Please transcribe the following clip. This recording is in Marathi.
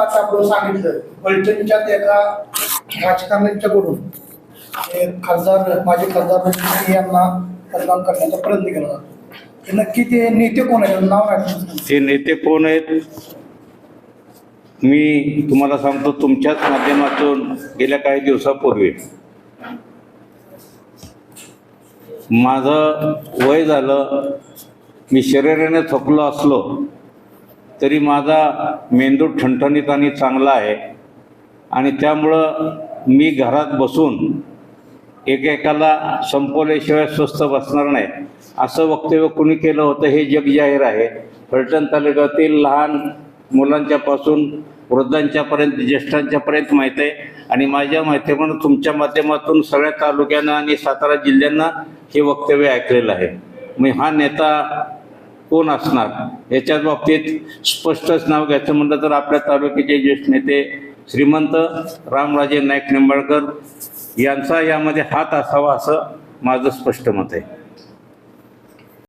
आता आपण सांगितलं. फलटणच्यात एका राजकारण्यांच्याकडून खासदार माजी खासदार म्हणजे यांना मतदान करण्याचा प्रयत्न केला जातो. नक्की ते नेते कोण आहेत? नाव ते नेते कोण आहेत? मी तुम्हाला सांगतो तुमच्याच माध्यमातून गेल्या काही दिवसापूर्वी माझं वय झालं मी शरीराने थकलो असलो तरी माझा मेंदू ठणठणीत आणि चांगला आहे. आणि त्यामुळं मी घरात बसून एकेकाला संपवल्याशिवाय स्वस्थ बसणार नाही. असं वक्तव्य कुणी केलं होतं हे जग जाहीर आहे. फलटण तालुक्यातील लहान मुलांच्यापासून वृद्धांच्यापर्यंत ज्येष्ठांच्यापर्यंत माहीत आहे. आणि माझ्या माहितीप्रमाणे तुमच्या माध्यमातून सगळ्या तालुक्यांना आणि सातारा जिल्ह्यांना हे वक्तव्य ऐकलेलं आहे. मी हा नेता कोण असणार? याच्याच बाबतीत स्पष्टच नाव घ्यायचं म्हटलं तर आपल्या तालुक्याचे ज्येष्ठ नेते श्रीमंत रामराजे नाईक निंबाळकर यांचा यामध्ये हात असावा असं माझं स्पष्ट मत आहे.